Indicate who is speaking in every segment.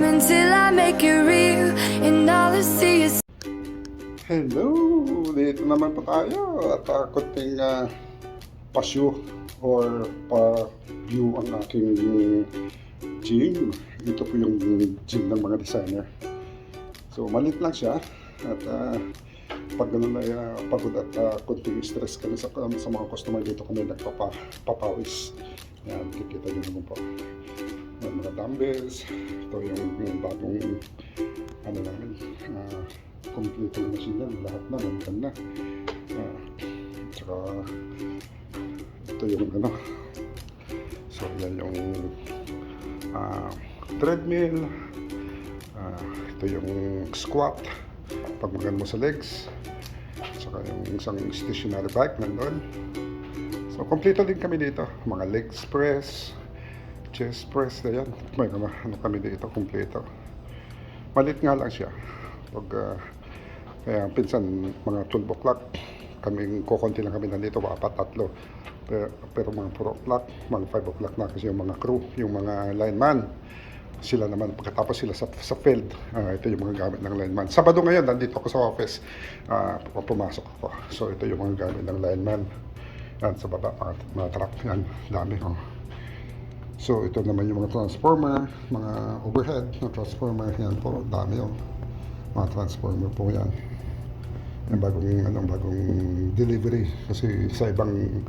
Speaker 1: until I make it real, and all I see is
Speaker 2: Hello! Dito naman po tayo at uh, kunting uh, pasyo or pa-view ang aking gym. Ito po yung gym ng mga designer. So, malit lang siya at uh, pag ganun ay uh, pagod at uh, kunting stress kami sa, sa mga customer dito kami nagpapapawis. Yan, kikita nyo naman po. Yan, mga dumbbells. Ito yung, yung bagong ano namin, uh, complete yung machine yan. Lahat na, nandyan na. Uh, tsaka, ito yung ano. So, yan yung uh, treadmill. Uh, ito yung squat. Pag magano mo sa legs. Tsaka yung isang stationary bike nandun. So, kompleto din kami dito. Mga legs press, chest press na yan. May mga ano kami dito, kompleto. Malit nga lang siya. Pag, ah, kaya pinsan, mga 12 o'clock, kaming kukunti lang kami nandito, apat, tatlo. Pero, pero mga 4 o'clock, mga 5 o'clock na kasi yung mga crew, yung mga lineman, sila naman, pagkatapos sila sa, sa field, ah, ito yung mga gamit ng lineman. Sabado ngayon, nandito ako sa office, ah, pumasok ako. So, ito yung mga gamit ng lineman. Yan, sa baba, mga, mga truck, yan, dami. Oh. So, ito naman yung mga transformer, mga overhead na transformer. Yan po, dami yung mga transformer po yan. Yung bagong, ano, bagong delivery. Kasi sa ibang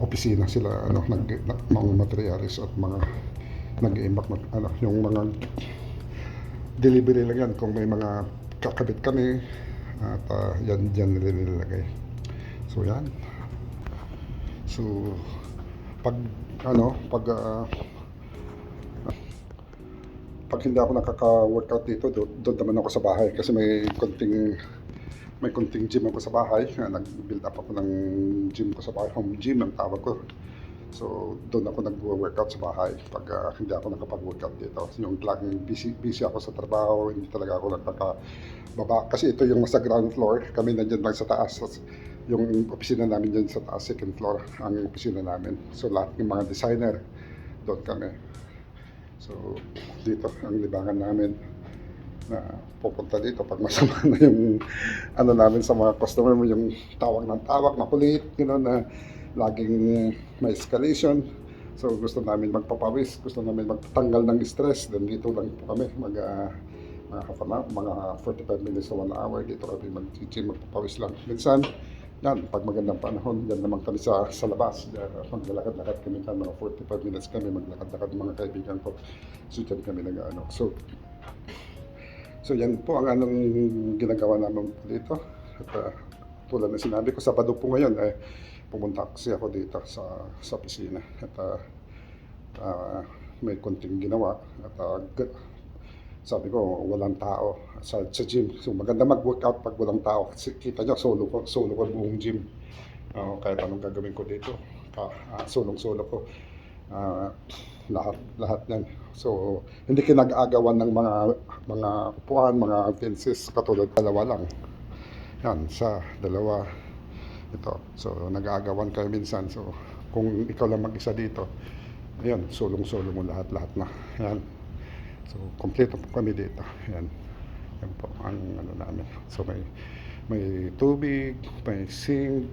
Speaker 2: opisina sila, ano, nag, na, mga materialis at mga nag-iimbak, ano, yung mga delivery lang yan. Kung may mga kakabit kami, at uh, yan, yan nila. So, yan. So, pag ano, pag ah, pag hindi ako nakaka-workout dito, do- doon naman ako sa bahay kasi may konting may konting gym ako sa bahay. Ah, Nag-build up ako ng gym ko sa bahay, home gym ang tawag ko. So, doon ako nag-workout sa bahay pag ah, hindi ako nakapag-workout dito. Yung laging busy, busy ako sa trabaho, hindi talaga ako nakakababa. Kasi ito yung sa ground floor, kami nandiyan lang sa taas. Yung opisina namin dyan sa taas, second floor, ang opisina namin. So, lahat ng mga designer, doon kami. So, dito ang libangan namin na pupunta dito pag masama na yung ano namin sa mga customer mo, yung tawag ng tawag, makulit, gano'n na laging may escalation. So, gusto namin magpapawis, gusto namin magtanggal ng stress. Then dito lang po kami, mag, uh, mga, mga 45 minutes to 1 hour, dito kami mag-gym, magpapawis lang. Minsan, yan, pag magandang panahon, yan naman kami sa, sa labas. Uh, maglalakad-lakad kami dyan, mga 45 minutes kami, maglakad-lakad mga kaibigan ko. So, dyan kami nag-ano. So, so yan po ang anong ginagawa namin po dito. At uh, tulad na sinabi ko, Sabado po ngayon, eh, pumunta kasi ako dito sa, sa opisina. At uh, uh, may konting ginawa. At uh, sabi ko, walang tao sa, sa gym. So maganda mag-workout pag walang tao. Kasi kita nyo, solo ko, solo ko buong gym. Uh, kahit anong gagawin ko dito, ka, uh, solong-solo ko. Uh, lahat lahat yan. So hindi kinag-agawan ng mga mga upuan, mga fences katulad dalawa lang. Yan, sa dalawa ito. So nag-aagawan kayo minsan. So kung ikaw lang mag-isa dito, ayan, solong-solo mo lahat-lahat na. Yan. So, kompleto po kami dito. Yan. Yan po ang ano namin. So, may may tubig, may sink.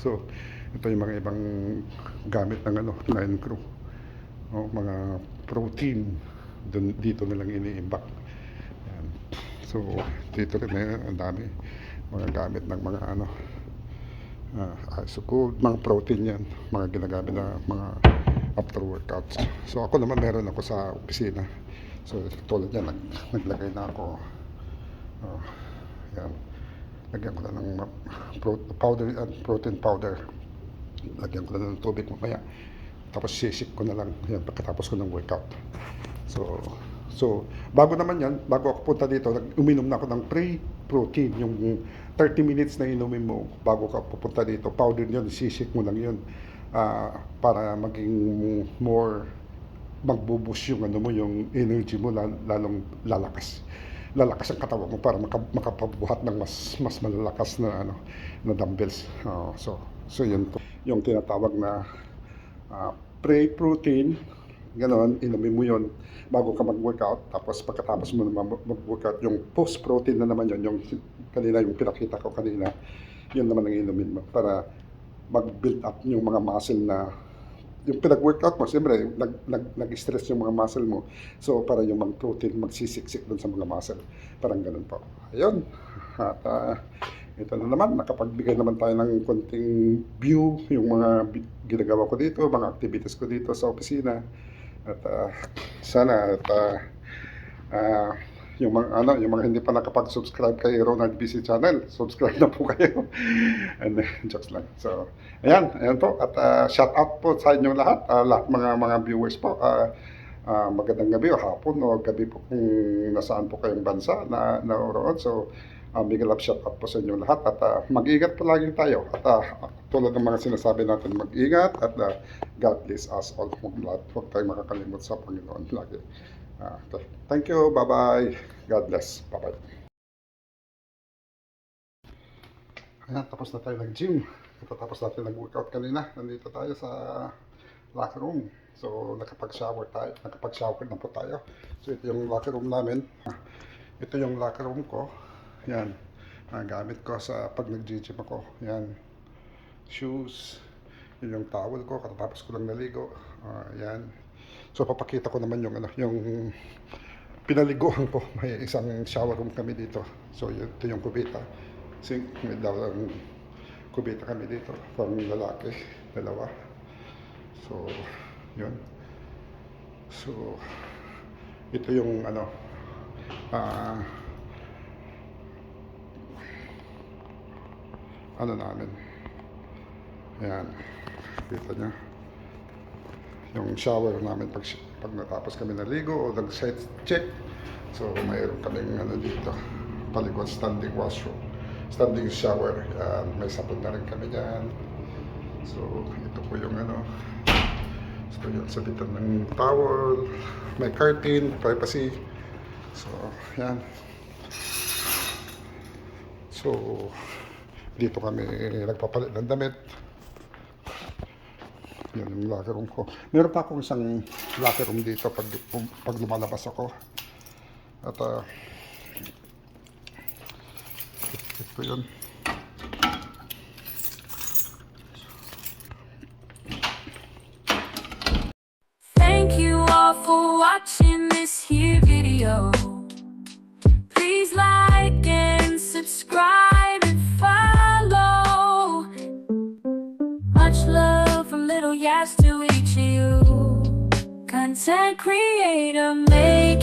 Speaker 2: So, ito yung mga ibang gamit ng ano, line crew. O, mga protein. Dun, dito nilang iniimbak. Yan. So, dito rin eh, ang dami. Mga gamit ng mga ano, uh, isocode, mga protein yan. Mga ginagamit na mga after workouts. So, ako naman meron ako sa opisina. So, tulad yan, nag, naglagay na ako. Oh, yan. Lagyan ko na ng pro, powder, uh, protein powder. Lagyan ko na ng tubig mamaya. Tapos sisik ko na lang yan pagkatapos ko ng workout. So, so bago naman yan, bago ako punta dito, nag- uminom na ako ng pre-protein. Yung 30 minutes na inumin mo bago ka pupunta dito. Powder yun, sisik mo lang yun. ah, para maging more magbubus yung ano mo yung energy mo lal- lalong lalakas. Lalakas ang katawan mo para maka, makapabuhat ng mas mas malalakas na ano na dumbbells. Oo, so so yun po. Yung tinatawag na ah, pre protein Ganon, inumin mo yun bago ka mag-workout. Tapos pagkatapos mo naman mag-workout, yung post-protein na naman yun, yung kanina, yung pinakita ko kanina, yun naman ang inumin mo para mag-build up yung mga muscle na yung pinag-workout mo, siyempre, nag, nag, nag-stress yung mga muscle mo. So, para yung mga protein magsisiksik dun sa mga muscle. Parang ganun po. Ayun. At ah, ito na naman, nakapagbigay naman tayo ng konting view, yung mga ginagawa ko dito, mga activities ko dito sa opisina. At ah, sana at ah, ah, yung mga ano, yung mga hindi pa nakapag-subscribe kay Ronald BC channel, subscribe na po kayo. And uh, jokes lang. So, ayan, ayan po. At ah, shout out po sa inyong lahat, ah, lahat mga mga viewers po. Ah, ah, magandang gabi o hapon o gabi po kung nasaan po kayong bansa na naroon. So, uh, big love shout out po sa inyong lahat at ah, mag-ingat po lagi tayo. At ah, tulad ng mga sinasabi natin, mag-ingat at ah, God bless us all. Huwag lahat, huwag tayong makakalimot sa Panginoon lagi. Ah, okay. Thank you. Bye-bye. God bless. Bye-bye. Ayan, tapos na tayo nag-gym. Tapos natin nag-workout kanina. Nandito tayo sa locker room. So, nakapag-shower tayo. Nakapag-shower na po tayo. So, ito yung locker room namin. Ito yung locker room ko. Yan. Ang gamit ko sa pag nag-gym ako. Yan. Shoes. Yun yung towel ko. Katapos ko lang naligo. Ah, yan. So, papakita ko naman yung, ano, yung pinaliguan ko. May isang shower room kami dito. So, ito yung kubita. Sink. May dalawang kubita kami dito. Pang lalaki. Dalawa. So, yun. So, ito yung ano, ah, ano namin. Ayan. Kita nyo. Yung shower namin pag, pag natapos kami naligo o nag-set check. So, mayroon kaming ano dito, paliguan standing washroom. Standing shower. Yan. May sapon na rin kami dyan. So, ito po yung ano, So, yun, sabitan ng towel, may curtain, privacy. So, yan. So, dito kami nagpapalit ng damit. Yan yung locker room ko. Meron pa akong isang locker room dito pag, pag lumalabas ako. At, ah, ito yun.
Speaker 1: Thank you all for watching this here video. Please like and subscribe and follow. Much love Yas to each of you. Content creator making